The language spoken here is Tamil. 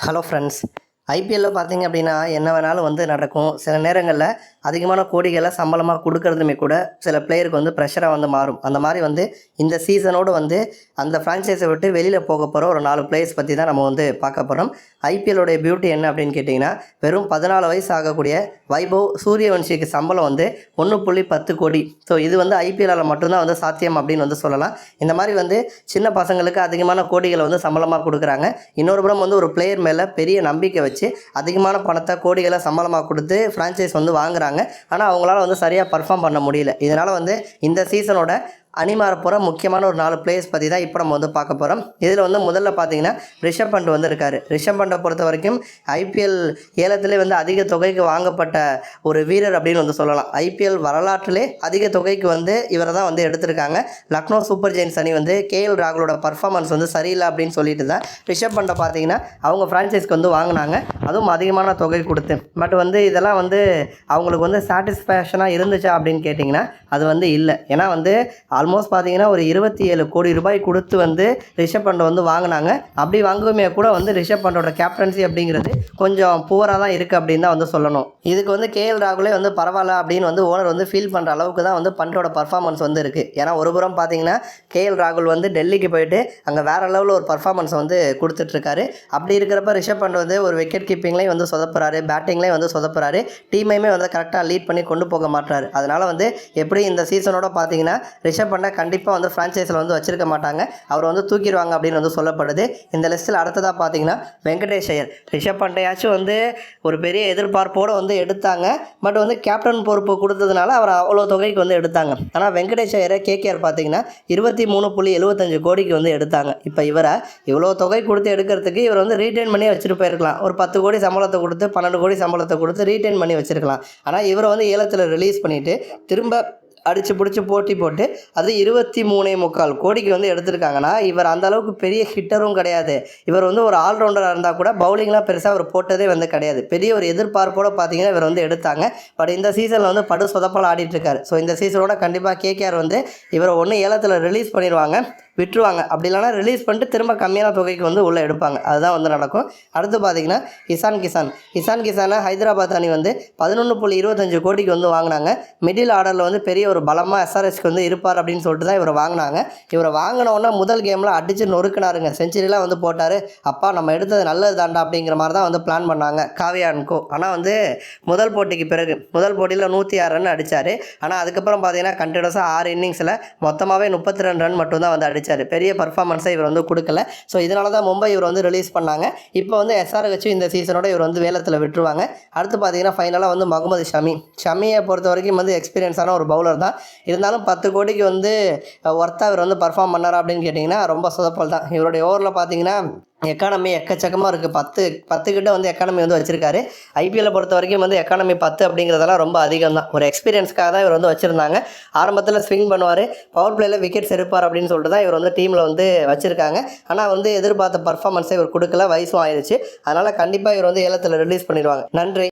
ஹலோ ஃப்ரெண்ட்ஸ் ஐபிஎல்ல பார்த்தீங்க அப்படின்னா என்ன வேணாலும் வந்து நடக்கும். சில நேரங்களில் அதிகமான கோடிகளை சம்பளமாக கொடுக்கறதுமே கூட சில பிளேயருக்கு வந்து ப்ரெஷராக வந்து மாறும். அந்த மாதிரி வந்து இந்த சீசனோடு வந்து அந்த ஃப்ரான்ச்சைஸை விட்டு வெளியில் போக போகிற ஒரு நாலு பிளேயர்ஸ் பற்றி தான் நம்ம வந்து பார்க்க போகிறோம் ஐபிஎல்லோடைய பியூட்டி என்ன அப்படின்னு கேட்டிங்கன்னா வெறும் பதினாலு வயசு ஆகக்கூடிய வைபவ் சூரியவன்ஷிக்கு சம்பளம் வந்து ஒன்று புள்ளி பத்து கோடி. ஸோ இது வந்து ஐபிஎல்லால் மட்டும்தான் வந்து சாத்தியம் அப்படின்னு வந்து சொல்லலாம். இந்த மாதிரி வந்து சின்ன பசங்களுக்கு அதிகமான கோடிகளை வந்து சம்பளமாக கொடுக்குறாங்க. இன்னொரு புறம் வந்து ஒரு பிளேயர் மேலே பெரிய நம்பிக்கை வச்சு அதிகமான பணத்தை கோடிகளை சம்பளமாக கொடுத்து ஃப்ரான்ச்சைஸ் வந்து வாங்குறாங்க. ஆனால் அவங்களால வந்து சரியாக பர்ஃபார்ம் பண்ண முடியல. இதனால் வந்து இந்த சீசனோட அணி மாற போகிற முக்கியமான ஒரு நாலு பிளேயர்ஸ் பற்றி தான் இப்போ நம்ம வந்து பார்க்க போகிறோம் இதில் வந்து முதல்ல பார்த்தீங்கன்னா ரிஷப் பண்ட் வந்து இருக்கார் ரிஷப் பண்டை பொறுத்த வரைக்கும் ஐபிஎல் ஏலத்திலே வந்து அதிக தொகைக்கு வாங்கப்பட்ட ஒரு வீரர் அப்படின்னு வந்து சொல்லலாம். ஐபிஎல் வரலாற்றிலே அதிக தொகைக்கு வந்து இவரை தான் வந்து எடுத்திருக்காங்க. லக்னோ சூப்பர் ஜெயின்ஸ் அணி வந்து கேஎல் ராகுலோட பர்ஃபார்மன்ஸ் வந்து சரியில்லை அப்படின்னு சொல்லிட்டு தான் ரிஷப் பண்டை பார்த்தீங்கன்னா அவங்க ஃப்ரான்ச்சைஸ்க்கு வந்து வாங்கினாங்க. அதுவும் அதிகமான தொகை கொடுத்து. பட் வந்து இதெல்லாம் வந்து அவங்களுக்கு வந்து சாட்டிஸ்ஃபேக்ஷனாக இருந்துச்சா அப்படின்னு கேட்டிங்கன்னா அது வந்து இல்லை. ஏன்னா வந்து ஆல்மோஸ்ட் பார்த்தீங்கன்னா ஒரு இருபத்தி ஏழு கோடி ரூபாய் கொடுத்து வந்து ரிஷப் பண்டை வந்து வாங்கினாங்க. அப்படி வாங்குமே கூட வந்து ரிஷப் பண்டோட கேப்டன்சி அப்படிங்கிறது கொஞ்சம் புவராக தான் இருக்குது அப்படின்னு தான் வந்து சொல்லணும். இதுக்கு வந்து கேஎல் ராகுலே வந்து பரவாயில்ல அப்படின்னு வந்து ஓனர் வந்து ஃபீல் பண்ணுற அளவுக்கு தான் வந்து பண்டோட பர்ஃபார்மன்ஸ் வந்து இருக்குது ஏன்னா ஒரு புறம் பார்த்தீங்கன்னா கேஎல் ராகுல் வந்து டெல்லிக்கு போயிட்டு அங்கே வேறு லெவலில் ஒரு பர்ஃபார்மன்ஸ் வந்து கொடுத்துட்ருக்காரு அப்படி இருக்கிறப்ப ரிஷப் பண்ட் வந்து ஒரு விக்கெட் கீப்பிங்லேயும் வந்து சொதப்புறாரு பேட்டிங்லேயும் வந்து சொதப்புறாரு. டீமையுமே வந்து கரெக்டாக லீட் பண்ணி கொண்டு போக மாட்டாரு அதனால் வந்து எப்படி இந்த சீசனோட பார்த்தீங்கன்னா ரிஷப் பண்ண கண்டிப்பாக வந்து ஃப்ரான்ச்சைஸில் வந்து வச்சிருக்க மாட்டாங்க. அவர் வந்து தூக்கிடுவாங்க அப்படின்னு வந்து சொல்லப்படுது. இந்த லிஸ்ட்டில் அடுத்ததாக பார்த்தீங்கன்னா வெங்கடேஷ் ஐயர் ரிஷப் பண்டையாச்சும் வந்து ஒரு பெரிய எதிர்பார்ப்போடு வந்து எடுத்தாங்க. பட் வந்து கேப்டன் பொறுப்பு கொடுத்ததுனால அவர் அவ்வளோ தொகைக்கு வந்து எடுத்தாங்க. ஆனால் வெங்கடேஷ் ஐயரை கேகேஆர் பார்த்தீங்கன்னா இருபத்தி மூணு புள்ளி எழுபத்தஞ்சு கோடிக்கு வந்து எடுத்தாங்க. இப்போ இவரை இவ்வளோ தொகை கொடுத்து எடுக்கிறதுக்கு இவர் வந்து ரீட்டைன் பண்ணி வச்சுட்டு போயிருக்கலாம். ஒரு பத்து கோடி சம்பளத்தை கொடுத்து பன்னெண்டு கோடி சம்பளத்தை கொடுத்து ரீட்டைன் பண்ணி வச்சிருக்கலாம். ஆனால் இவரை வந்து ஏலத்தில் ரிலீஸ் பண்ணிவிட்டு திரும்ப அடித்து பிடிச்சி போட்டி போட்டு அது இருபத்தி மூணே முக்கால் கோடிக்கு வந்து எடுத்திருக்காங்கன்னா இவர் அந்த அளவுக்கு பெரிய ஹிட்டரும் கிடையாது. இவர் வந்து ஒரு ஆல்ரவுண்டராக இருந்தால் கூட பவுலிங்லாம் பெருசாக அவர் போட்டதே வந்து கிடையாது. பெரிய ஒரு எதிர்பார்ப்போடு பார்த்தீங்கன்னா இவர் வந்து எடுத்தாங்க. பட் இந்த சீசனில் வந்து படு சொதப்பல் ஆடிட்டுருக்காரு ஸோ இந்த சீசனோட கண்டிப்பாக கேகேஆர் வந்து இவரை ஒன்று ஏலத்தில் ரிலீஸ் பண்ணிடுவாங்க விட்டுருவாங்க. அப்படி இல்லைனா ரிலீஸ் பண்ணிட்டு திரும்ப கம்மியான தொகைக்கு வந்து உள்ளே எடுப்பாங்க. அதுதான் வந்து நடக்கும். அடுத்து பார்த்தீங்கன்னா இசான் கிசான் இசான் கிசானை ஹைதராபாத் அணி வந்து பதினொன்று புள்ளி இருபத்தஞ்சு கோடிக்கு வந்து வாங்கினாங்க. மிடில் ஆர்டரில் வந்து பெரிய ஒரு பலமாக எஸ்ஆர்எஸ்க்கு வந்து இருப்பார் அப்படின்னு சொல்லிட்டு தான் இவரை வாங்கினாங்க. இவரை வாங்கினோன்னா முதல் கேமில் அடித்து நொறுக்கினாருங்க. செஞ்சுரிலாம் வந்து போட்டார். அப்பா நம்ம எடுத்தது நல்லது தாண்டா அப்படிங்கிற மாதிரி தான் வந்து பிளான் பண்ணாங்க. காவியான்கோ ஆனால் வந்து முதல் போட்டிக்கு பிறகு முதல் போட்டியில் நூற்றி ஆறு ரன் அடித்தார் ஆனால் அதுக்கப்புறம் பார்த்தீங்கன்னா கண்டினியூஸாக ஆறு இன்னிங்ஸில் மொத்தமாகவே முப்பத்தி ரெண்டு ரன் மட்டும்தான் வந்து அடிச்சு அடித்தார் பெரிய பர்ஃபார்மன்ஸை இவர் வந்து கொடுக்கல. ஸோ இதனால தான் மும்பை இவர் வந்து ரிலீஸ் பண்ணாங்க. இப்போ வந்து எஸ்ஆர் இந்த சீசனோட இவர் வந்து வேலத்தில் விட்டுருவாங்க. அடுத்து பார்த்தீங்கன்னா ஃபைனலாக வந்து முகமது ஷமி. ஷமியை பொறுத்த வரைக்கும் வந்து எக்ஸ்பீரியன்ஸான ஒரு பவுலர் தான். இருந்தாலும் பத்து கோடிக்கு வந்து ஒர்த்தாக இவர் வந்து பர்ஃபார்ம் பண்ணாரா அப்படின்னு கேட்டிங்கன்னா ரொம்ப சொதப்பல் தான். இவருடைய ஓவரில் பார்த்தீங்கன்னா எக்கானமி எக்கச்சக்கமாக இருக்குது பத்து பத்து கிட்ட வந்து எக்கானமி வந்து வச்சுருக்காரு. ஐபிஎல்லை பொறுத்த வரைக்கும் வந்து எக்கானமி பத்து அப்படிங்கிறதெல்லாம் ரொம்ப அதிகம் தான். ஒரு எக்ஸ்பீரியன்ஸ்க்காக தான் இவர் வந்து வச்சுருந்தாங்க. ஆரம்பத்தில் ஸ்விங் பண்ணுவார். பவர் பிளேயில் விக்கெட்ஸ் எடுப்பார் அப்படின்னு சொல்லிட்டு தான் இவர் வந்து டீமில் வந்து வச்சுருக்காங்க. ஆனால் வந்து எதிர்பார்த்த பர்ஃபார்மன்ஸை இவர் கொடுக்கல. வயசும் ஆயிடுச்சு அதனால் கண்டிப்பாக இவர் வந்து ஏலத்தில் ரிலீஸ் பண்ணிடுவாங்க. நன்றி.